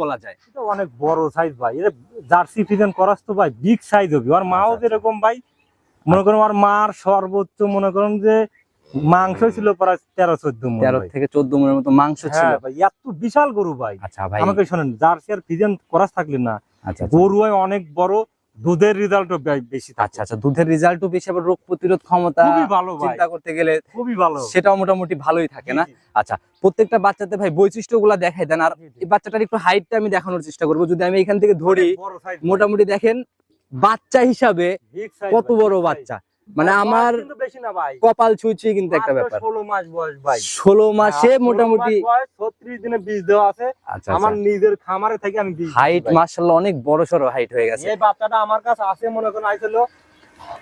বলা যায়। এটা অনেক বড় সাইজ ভাই। এটা জার্সি ফিজেন করাস তো ভাই বিগ সাইজ হবে। আর মাও আচ্ছা, যেরকম ভাই মনে করেন আর মার সর্বোচ্চ মনে করেন যে মাংস ছিল প্রায় তেরো চোদ্দ তেরো থেকে চোদ্দ মনের মতো মাংস ছিল। হ্যাঁ ভাই এত বিশাল গরু ভাই। আচ্ছা ভাই। আমাকে শোনেন জার্সি আর ফিজেন করাস থাকলে না আচ্ছা আচ্ছা। গরু হয় অনেক বড় দুধের রেজাল্টও বেশি আচ্ছা আচ্ছা দুধের রেজাল্টও বেশি আবার রোগ প্রতিরোধ ক্ষমতা খুবই ভালো চিন্তা করতে গেলে খুবই ভালো। সেটাও মোটামুটি ভালোই থাকে না? আচ্ছা প্রত্যেকটা বাচ্চাতে ভাই বৈশিষ্ট্যগুলো দেখাই দেন আর। এই বাচ্চাটার একটু হাইটটা আমি দেখানোর চেষ্টা করব। যদি আমি এখান থেকে ধরি। মোটামুটি দেখেন বাচ্চা হিসাবে কত বড় বাচ্চা? মানে আমার কপাল ছুঁইছি কিন্তু একটা ব্যাপার। 16 মাস বয়স ভাই। ষোলো মাসে মোটামুটি মাস বয়স, 36 দিনে বীজ দেওয়া আছে। আচ্ছা আমার নিজের খামারে থেকে আমি হাইট। মার্শাল্লাহ অনেক বড় সড়ো হাইট হয়ে গেছে। এই বাচ্চাটা আমার কাছে আছে মনে করেন আইছিল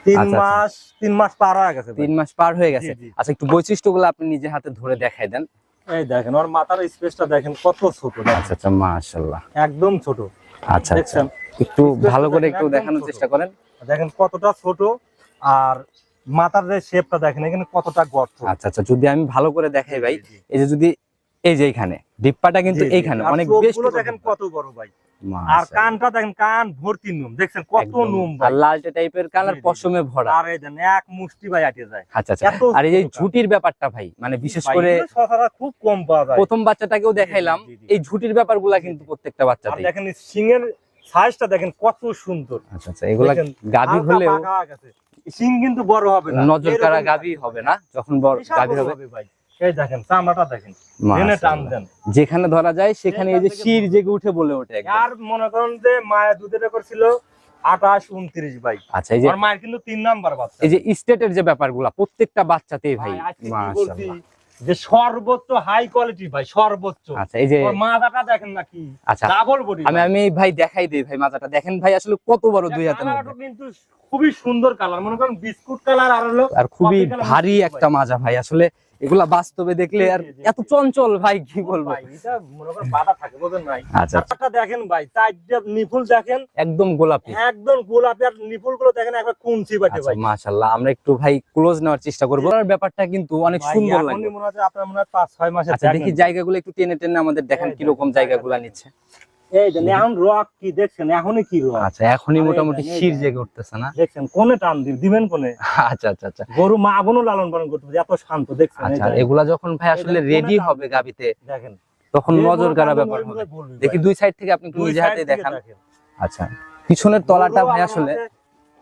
তিন আচ্ছা, আচ্ছা। মাস তিন মাস পার হয়ে গেছে তিন মাস পার হয়ে গেছে। জি, জি। আচ্ছা একটু বৈশিষ্ট্যগুলো আপনি নিজে হাতে ধরে দেখাই দেন। এই দেখেন ওর মাথার স্পেসটা দেখেন কত ছোট। আচ্ছা আচ্ছা মাশাল্লাহ একদম ছোট। আচ্ছা আচ্ছা। একটু ভালো করে একটু দেখানোর চেষ্টা করেন। দেখেন কতটা ছোট। আর মাথার যে শেপটা দেখেন এখানে কতটা গর্ত। আচ্ছা আচ্ছা যদি আমি ভালো করে দেখাই ভাই। এই যে যদি এই যে এইখানে ডিপ্পাটা কিন্তু। এইখানে অনেক বেশি দেখেন কত বড় ভাই। আর কানটা দেখেন কান ভর্তি নুম দেখছেন কত নুম আর লালটে টাইপের জি, জি। পশমে ভরা। আর এই দেন এক মুষ্টি ভাই আটে যায়। আচ্ছা আচ্ছা। আর এই ঝুটির ব্যাপারটা ভাই মানে বিশেষ করে এগুলো খুব কম পাওয়া যায়। প্রথম বাচ্চাটাকেও দেখাইলাম। এই ঝুটির ব্যাপারগুলা কিন্তু প্রত্যেকটা আর বাচ্চাতেই সিং এর সাইজটা দেখেন কত সুন্দর। আচ্ছা আচ্ছা এগুলা দেখেন, হালকা হলেও। সিং কিন্তু বড় হবে না। নজর গাভী হবে না যখন বড় বড় হবে। ভাই। এই দেখেন চামড়াটা দেখেন। টেনে টান দেন। যেখানে ধরা যায় সেখানে এই যে শির জেগে উঠে বলে ওঠে আর মনে করেন যে মায়ের দুধের রেকর্ড ছিল আঠাশ উনত্রিশ ভাই। আচ্ছা এই যে মায়ের কিন্তু তিন নাম্বার বাচ্চা। এই যে স্টেটের যে ব্যাপারগুলা প্রত্যেকটা বাচ্চাতেই ভাই ভাই, যে সর্বোচ্চ হাই কোয়ালিটি ভাই সর্বোচ্চ। আচ্ছা এই যে ওর দেখেন না কি? আচ্ছা ডাবল বডি আমি আমি ভাই দেখাই দিই ভাই মাজাটা দেখেন ভাই আসলে কত বড় দুই হাতের মধ্যে। কিন্তু খুবই সুন্দর কালার। মনে করেন বিস্কুট কালার আর হলো আর খুবই ভারী একটা মাজা ভাই। আসলে এগুলা বাস্তবে দেখলে আর এত চঞ্চল ভাই কি বলব? আচ্ছা আচ্ছা, দেখেন ভাই চারটা নিপুল দেখেন। একদম গোলাপি। একদম গোলাপি আর নিপুলগুলো দেখেন একবার কুঞ্চি বাটে আচ্ছা ভাই। মাশাআল্লাহ আমরা একটু ভাই ক্লোজ নেওয়ার চেষ্টা করব। আর ব্যাপারটা কিন্তু অনেক সুন্দর মনে হচ্ছে আপনার মনে হয় পাঁচ ছয় মাসের আচ্ছা দেখি। জায়গাগুলো একটু টেনে টেনে আমাদের দেখেন এই কীরকম দেখেন, জায়গাগুলো নিচ্ছে। এই যে এখন রক কি দেখছেন? এখনই কি রক? আচ্ছা এখনই মোটামুটি শির জেগে উঠতেছে না? দেখছেন কোনে টান দিবেন কোনে? আচ্ছা আচ্ছা আচ্ছা। গরু মা বোনও লালন পালন করতে এত শান্ত দেখছেন আচ্ছা এগুলা যখন ভাই আসলে রেডি হবে গাবিতে দেখেন। তখন নজর গরু কাড়া ব্যাপার হবে। দেখি দুই সাইড থেকে আপনি দুই হাতে দেখান। দেখেন। আচ্ছা পিছনের তলাটা ভাই আসলে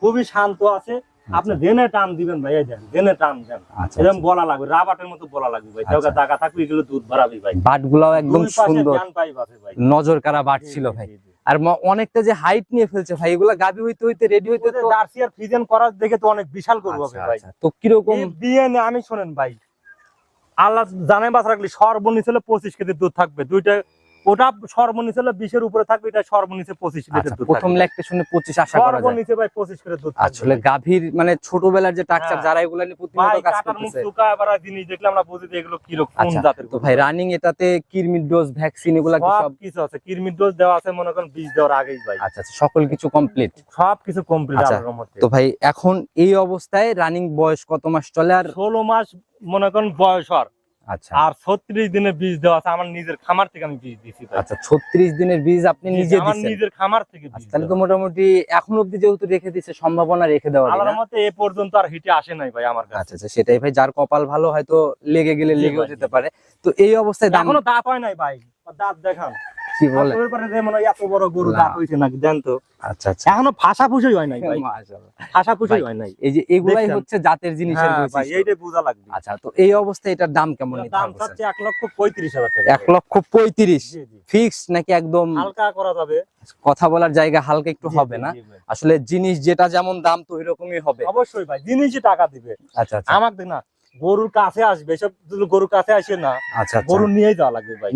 খুবই শান্ত আছে। আপনি দেনে টান দিবেন ভাই এই দেন দেনে টান দেন। আচ্ছা এরকম বলা লাগবে রাবাটের মতো বলা লাগবে ভাই। আচ্ছা। তোকে টাকা থাকবে এগুলো দুধ বাড়াবি ভাই। বাট গুলাও একদম সুন্দর। নজর কারা বাট ছিল ভাই। আর অনেকটা যে হাইট নিয়ে ফেলছে ভাই এগুলা গাবি হইতে হইতে রেডি হইতে ওদের তো জার্সি আর ফ্রিজেন করার দেখে তো অনেক বিশাল করব আচ্ছা, ভাই। আচ্ছা। তো কীরকম বিয়ে আমি শোনেন ভাই। আল্লাহ জানাই বাস রাখলে সর্বনিচ হলে পঁচিশ কেজি দুধ থাকবে। দুইটা ওটা সর্বনিচ হলে বিশের উপরে থাকবে এটা সর্বনিচে পঁচিশ আচ্ছা লিটার দুধ প্রথম থাকবে। ল্যাকটেশনে 25 আশা করা যায়। সর্বনিচে ভাই পঁচিশ করে দুধ আসলে গাভীর মানে ছোটবেলার যে টাকচার হ্যাঁ। যারা এগুলা নিয়ে প্রতিনিয়ত কাজ করতেছে। চুকা আবার জিনিস দেখলে আমরা বুঝি যে এগুলো কীরকম কোন আচ্ছা, জাতের তো ভাই রানিং এটাতে কিরমির ডোজ ভ্যাকসিন এগুলা কি সব? কিছু আছে কিরমির ডোজ দেওয়া আছে মনে করেন বীজ দেওয়ার আগেই ভাই। আচ্ছা আচ্ছা সকল কিছু কমপ্লিট সব কিছু কমপ্লিট আচ্ছা, আল্লাহর রহমতে তো ভাই এখন এই অবস্থায় রানিং বয়স কত মাস চলে আর ষোলো মাস মনে করেন বয়স হওয়ার। আচ্ছা। আর ছত্রিশ দিনের বীজ দেওয়া আছে আমার নিজের খামার থেকে আমি বীজ দিছি আচ্ছা 36 দিনের বীজ আপনি জি, নিজে আমার নিজের খামার থেকে বীজ আচ্ছা, তাহলে তো মোটামুটি এখন অব্দি যেহেতু রেখে দিচ্ছে সম্ভাবনা রেখে দেওয়া আল্লাহর মতে এ পর্যন্ত আর হিটে আসে নাই ভাই আমার কাছে। আচ্ছা আচ্ছা সেটাই ভাই যার কপাল ভালো হয়তো লেগে গেলে লেগেও যেতে পারে। তো এই অবস্থায় দাম এখনও দাঁত হয় নাই ভাই দাঁত দেখান। কি বলে? আপনার যে মনে এত বড় গরু দাঁত হইছে নাকি দেন তো। আচ্ছা আচ্ছা। এখনও ফাঁসা ফুসই হয় নাই ভাই। ফাঁসা ফুসই হয় নাই। এই যে এগুলাই হচ্ছে জাতের জিনিসের হ্যাঁ ভাই বৈশিষ্ট্য। বোঝা লাগবে। আচ্ছা তো এই অবস্থায় এটার দাম কেমন দাম করছেন? চাচ্ছে লক্ষ পঁয়ত্রিশ হাজার টাকা। এক লক্ষ পঁয়ত্রিশ। জি, জি। ফিক্স নাকি একদম হালকা করা যাবে। কথা বলার জায়গা হালকা একটু হবে না? আসলে জিনিস যেটা যেমন দাম তো ওইরকমই হবে। অবশ্যই ভাই জিনিসই টাকা দিবে। আচ্ছা আচ্ছা। আমাকে না গরুর কাছে আসবে সব গরুর কাছে আসে না আচ্ছা আচ্ছা। গরু নিয়েই যাওয়া লাগবে ভাই।